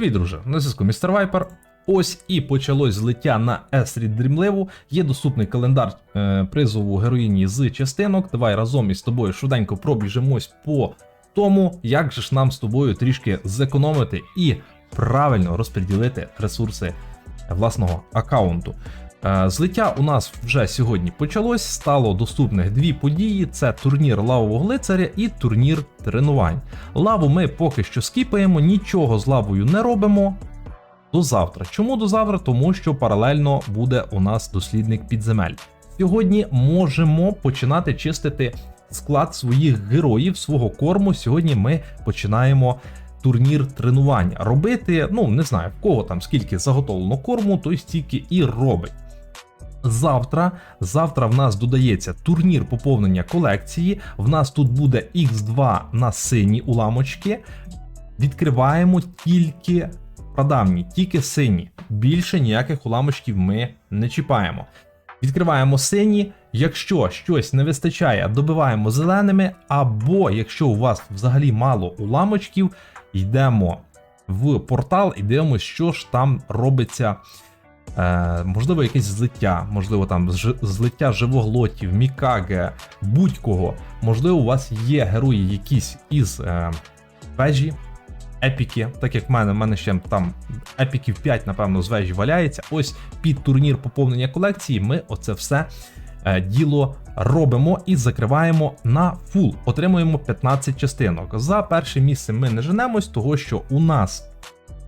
Привіт, друже! На зв'язку Містер Вайпер. Ось і почалось злиття на Есрід Дрімливу. Є доступний календар е, призову героїні з частинок. Давай разом із тобою швиденько пробіжимось по тому, як же ж нам з тобою трішки зекономити і правильно розподілити ресурси власного аккаунту. Е, Злиття у нас вже сьогодні почалось. Стало доступних дві події: це турнір лавового лицаря і турнір тренувань. Лаву ми поки що скіпаємо, нічого з лавою не робимо. До завтра. Чому до завтра? Тому що паралельно буде у нас дослідник підземель. Сьогодні можемо починати чистити склад своїх героїв, свого корму. Сьогодні ми починаємо турнір тренувань робити. Ну не знаю в кого там скільки заготовлено корму, той стільки і робить. Завтра, завтра в нас додається турнір поповнення колекції. В нас тут буде X2 на сині уламочки. Відкриваємо тільки прадавні, тільки сині. Більше ніяких уламочків ми не чіпаємо. Відкриваємо сині. Якщо щось не вистачає, добиваємо зеленими. Або якщо у вас взагалі мало уламочків, йдемо в портал і дивимося, що ж там робиться. Е, можливо, якесь злиття, можливо, там злиття живоглотів, мікаге, будь-кого. Можливо, у вас є герої якісь із е, вежі, епіки, так як в мене, в мене ще там епіків 5, напевно, з вежі валяється. Ось під турнір поповнення колекції ми оце все е, діло робимо і закриваємо на фул. Отримуємо 15 частинок. За перше місце ми не женемось, того що у нас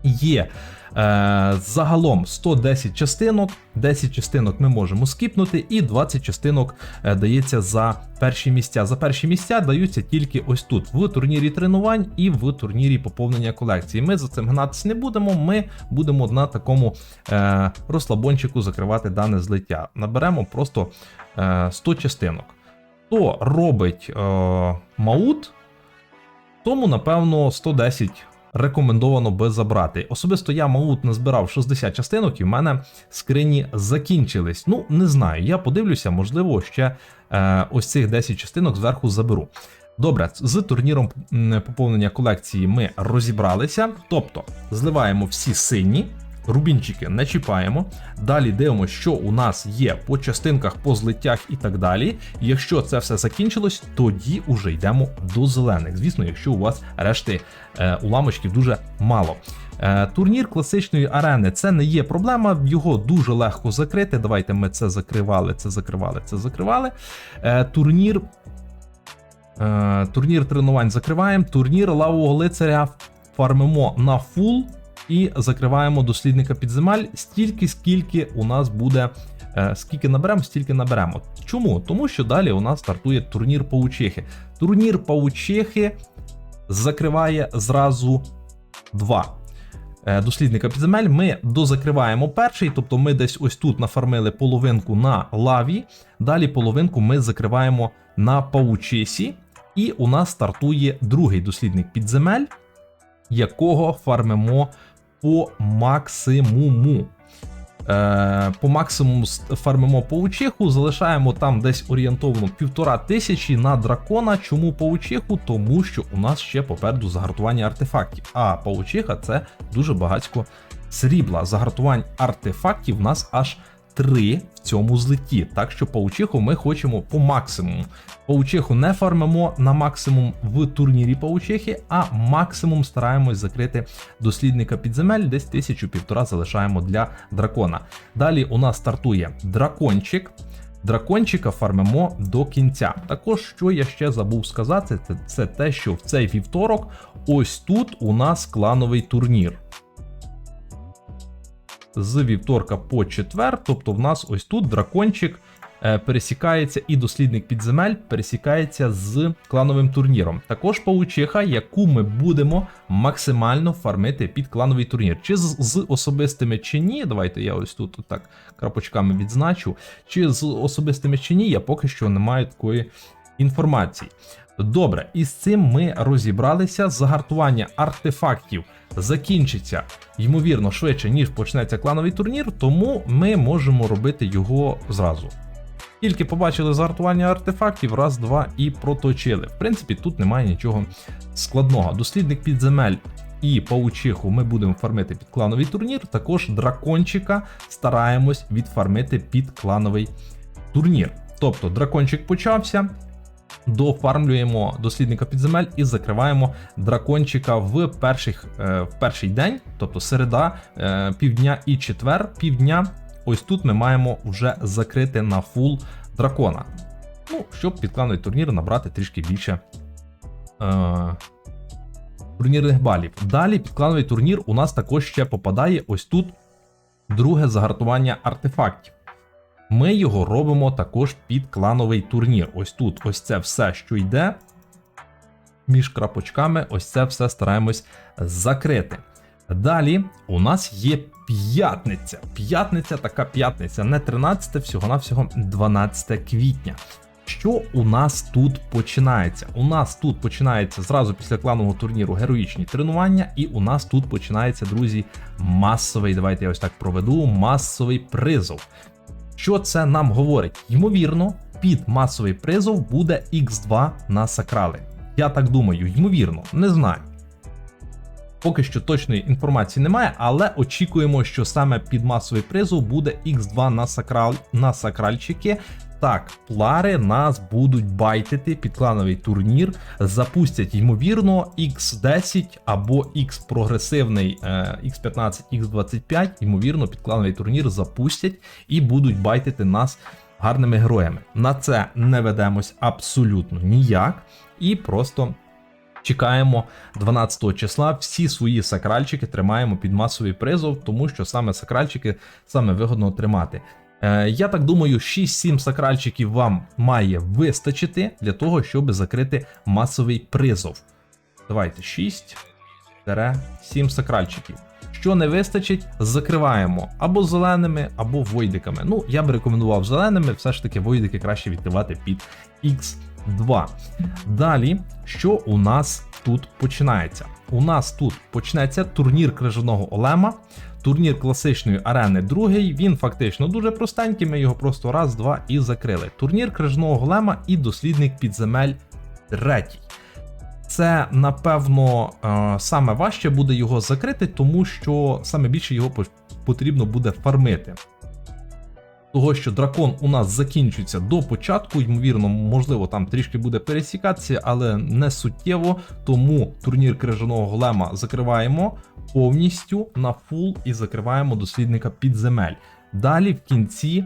є е, загалом 110 частинок. 10 частинок ми можемо скіпнути, і 20 частинок е, дається за перші місця. За перші місця даються тільки ось тут, в турнірі тренувань і в турнірі поповнення колекції. Ми за цим гнатися не будемо. Ми будемо на такому е, розслабончику закривати дане злиття. Наберемо просто е, 100 частинок. Хто робить маут, тому напевно 110 рекомендовано би забрати. Особисто я маут назбирав 60 частинок, і в мене скрині закінчились. Ну, не знаю, я подивлюся, можливо, ще е, ось цих 10 частинок зверху заберу. Добре, з турніром поповнення колекції ми розібралися. Тобто зливаємо всі сині, рубінчики не чіпаємо. Далі дивимося, що у нас є по частинках, по злиттях і так далі. Якщо це все закінчилось, тоді уже йдемо до зелених. Звісно, якщо у вас решти е, уламочків дуже мало. Е, турнір класичної арени це не є проблема, його дуже легко закрити. Давайте ми це закривали, це закривали, це закривали. Е, турнір. Е, турнір тренувань закриваємо. Турнір лавового лицаря фармимо на фул і закриваємо дослідника підземель стільки, скільки у нас буде. е, Скільки наберемо, стільки наберемо. Чому? Тому що далі у нас стартує турнір паучихи. Турнір паучихи закриває зразу два. е, Дослідника підземель ми дозакриваємо перший, тобто ми десь ось тут нафармили половинку на лаві, далі половинку ми закриваємо на паучисі, і у нас стартує другий дослідник підземель, якого фармимо по максимуму. Е, по максимуму фармимо паучиху, залишаємо там десь орієнтовно півтора тисячі на дракона. Чому паучиху? Тому що у нас ще попереду загартування артефактів. А паучиха це дуже багатько срібла. Загартувань артефактів у нас аж три в цьому злитті. Так що паучиху ми хочемо по максимуму. Паучиху не фармимо на максимум в турнірі паучихи, а максимум стараємось закрити дослідника підземель, десь тисячу півтора залишаємо для дракона. Далі у нас стартує дракончик. Дракончика фармимо до кінця. Також, що я ще забув сказати, це, це те, що в цей вівторок ось тут у нас клановий турнір. З вівторка по четвер, тобто в нас ось тут дракончик е, пересікається і дослідник підземель пересікається з клановим турніром. Також паучиха, яку ми будемо максимально фармити під клановий турнір. Чи з, з особистими чи ні, давайте я ось тут так крапочками відзначу. Чи з особистими чи ні, я поки що не маю такої інформації. Добре, і з цим ми розібралися. Загартування артефактів закінчиться, ймовірно, швидше, ніж почнеться клановий турнір, тому ми можемо робити його зразу. Тільки побачили загартування артефактів, раз, два і проточили. В принципі, тут немає нічого складного. Дослідник підземель і паучиху ми будемо фармити під клановий турнір. Також дракончика стараємось відфармити під клановий турнір. Тобто дракончик почався. Дофармлюємо дослідника підземель і закриваємо дракончика в, перших, е, в перший день, тобто середа, е, півдня і четвер, півдня. Ось тут ми маємо вже закрити на фул дракона. Ну, щоб під клановий турнір набрати трішки більше е, турнірних балів. Далі під клановий турнір у нас також ще попадає ось тут друге загартування артефактів. Ми його робимо також під клановий турнір. Ось тут, ось це все, що йде. Між крапочками, ось це все стараємось закрити. Далі у нас є п'ятниця. П'ятниця, така п'ятниця, не 13, всього-навсього 12 квітня. Що у нас тут починається? У нас тут починається зразу після кланового турніру героїчні тренування, і у нас тут починається, друзі, масовий. Давайте я ось так проведу. Масовий призов. Що це нам говорить? Ймовірно, під масовий призов буде X2 на сакрали. Я так думаю, ймовірно, не знаю. Поки що точної інформації немає, але очікуємо, що саме під масовий призов буде X2 на сакрал на сакральчики. Так, плари нас будуть байтити під клановий турнір, запустять, ймовірно, X10 або X прогресивний е, X15, X25, ймовірно, під клановий турнір запустять і будуть байтити нас гарними героями. На це не ведемось абсолютно ніяк. І просто чекаємо 12 числа. Всі свої сакральчики тримаємо під масовий призов, тому що саме сакральчики саме вигодно отримати. Е, Я так думаю, 6-7 сакральчиків вам має вистачити для того, щоб закрити масовий призов. Давайте 6-7 сакральчиків. Що не вистачить, закриваємо або зеленими, або войдиками. Ну, я би рекомендував зеленими, все ж таки войдики краще відкривати під X2. Далі, що у нас тут починається? У нас тут почнеться турнір крижаного Олема. Турнір класичної арени другий, він фактично дуже простенький, ми його просто раз, два і закрили. Турнір крижного голема і дослідник підземель третій. Це, напевно, е, саме важче буде його закрити, тому що саме більше його потрібно буде фармити. Того, що дракон у нас закінчується до початку, ймовірно, можливо, там трішки буде пересікатися, але не суттєво. Тому турнір крижаного голема закриваємо повністю на фул і закриваємо дослідника підземель. Далі в кінці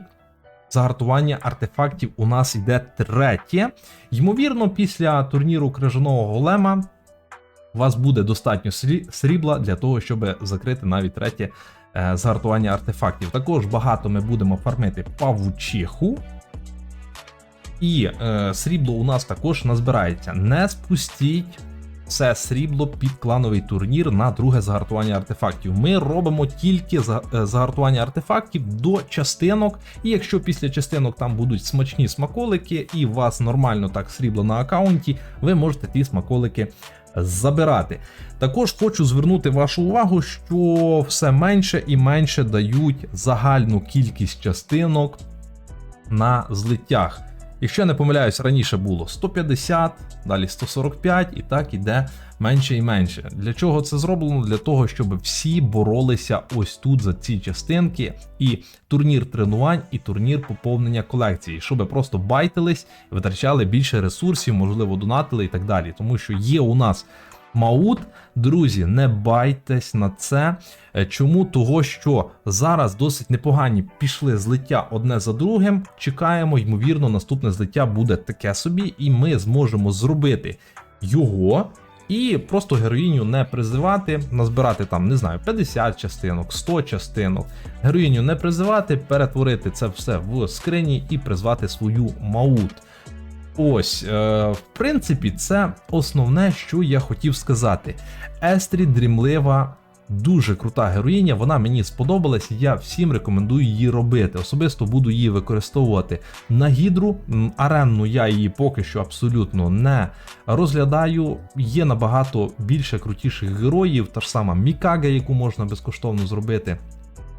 загартування артефактів у нас йде третє. Ймовірно, після турніру крижаного голема у вас буде достатньо срібла для того, щоб закрити навіть третє е, загартування артефактів. Також багато ми будемо фармити павучиху. І е, срібло у нас також назбирається. Не спустіть це срібло під клановий турнір на друге загартування артефактів. Ми робимо тільки е, загартування артефактів до частинок. І якщо після частинок там будуть смачні смаколики, і у вас нормально так срібло на аккаунті, ви можете ті смаколики забирати. Також хочу звернути вашу увагу, що все менше і менше дають загальну кількість частинок на злиттях. Якщо я не помиляюсь, раніше було 150, далі 145, і так іде менше і менше. Для чого це зроблено? Для того, щоб всі боролися ось тут за ці частинки, і турнір тренувань, і турнір поповнення колекції, щоб просто байтились, витрачали більше ресурсів, можливо, донатили і так далі. Тому що є у нас Маут, друзі, не байтесь на це. Е, Чому? Того, що зараз досить непогані пішли злиття одне за другим. Чекаємо, ймовірно, наступне злиття буде таке собі, і ми зможемо зробити його. І просто героїню не призивати, назбирати там, не знаю, 50 частинок, 100 частинок. Героїню не призивати, перетворити це все в скрині і призвати свою маут. Ось, е, в принципі, це основне, що я хотів сказати. Естрі дрімлива, дуже крута героїня, вона мені сподобалась, я всім рекомендую її робити. Особисто буду її використовувати на гідру. Аренну я її поки що абсолютно не розглядаю. Є набагато більше крутіших героїв, та ж сама Мікага, яку можна безкоштовно зробити.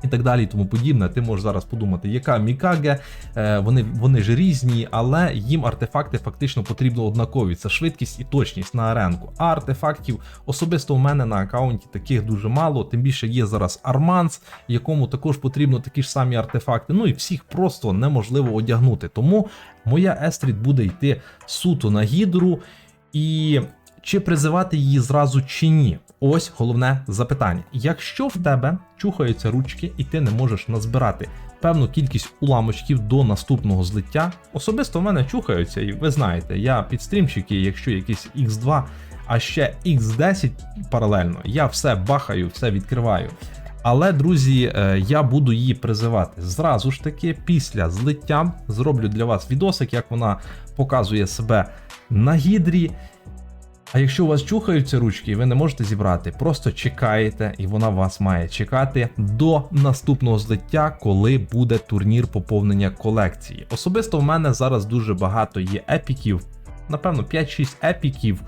І так далі, і тому подібне. Ти можеш зараз подумати, яка Мікаге, е, вони, вони ж різні, але їм артефакти фактично потрібно однакові. Це швидкість і точність на аренку. А артефактів особисто у мене на аккаунті таких дуже мало. Тим більше є зараз Арманс, якому також потрібно такі ж самі артефакти. Ну і всіх просто неможливо одягнути. Тому моя Естріт буде йти суто на гідру. І чи призивати її зразу чи ні? Ось головне запитання. Якщо в тебе чухаються ручки і ти не можеш назбирати певну кількість уламочків до наступного злиття, особисто в мене чухаються, і ви знаєте, я підстрімчики, якщо якийсь X2, а ще X10 паралельно, я все бахаю, все відкриваю. Але, друзі, е, я буду її призивати зразу ж таки після злиття. Зроблю для вас відосик, як вона показує себе на гідрі. А якщо у вас чухаються ручки і ви не можете зібрати, просто чекаєте, і вона вас має чекати до наступного злиття, коли буде турнір поповнення колекції. Особисто в мене зараз дуже багато є епіків, напевно, 5-6 епіків,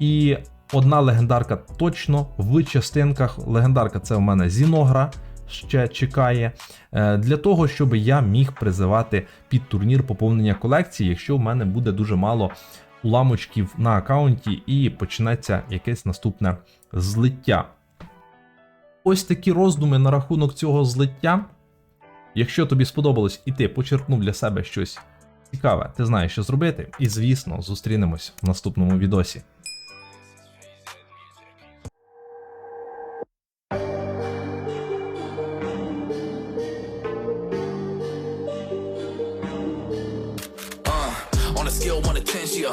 і одна легендарка точно в частинках. Легендарка це у мене Зіногра. Ще чекає е, для того, щоб я міг призивати під турнір поповнення колекції, якщо в мене буде дуже мало уламочків на аккаунті і почнеться якесь наступне злиття. Ось такі роздуми на рахунок цього злиття. Якщо тобі сподобалось і ти почерпнув для себе щось цікаве, ти знаєш, що зробити. І звісно, зустрінемось в наступному відосі.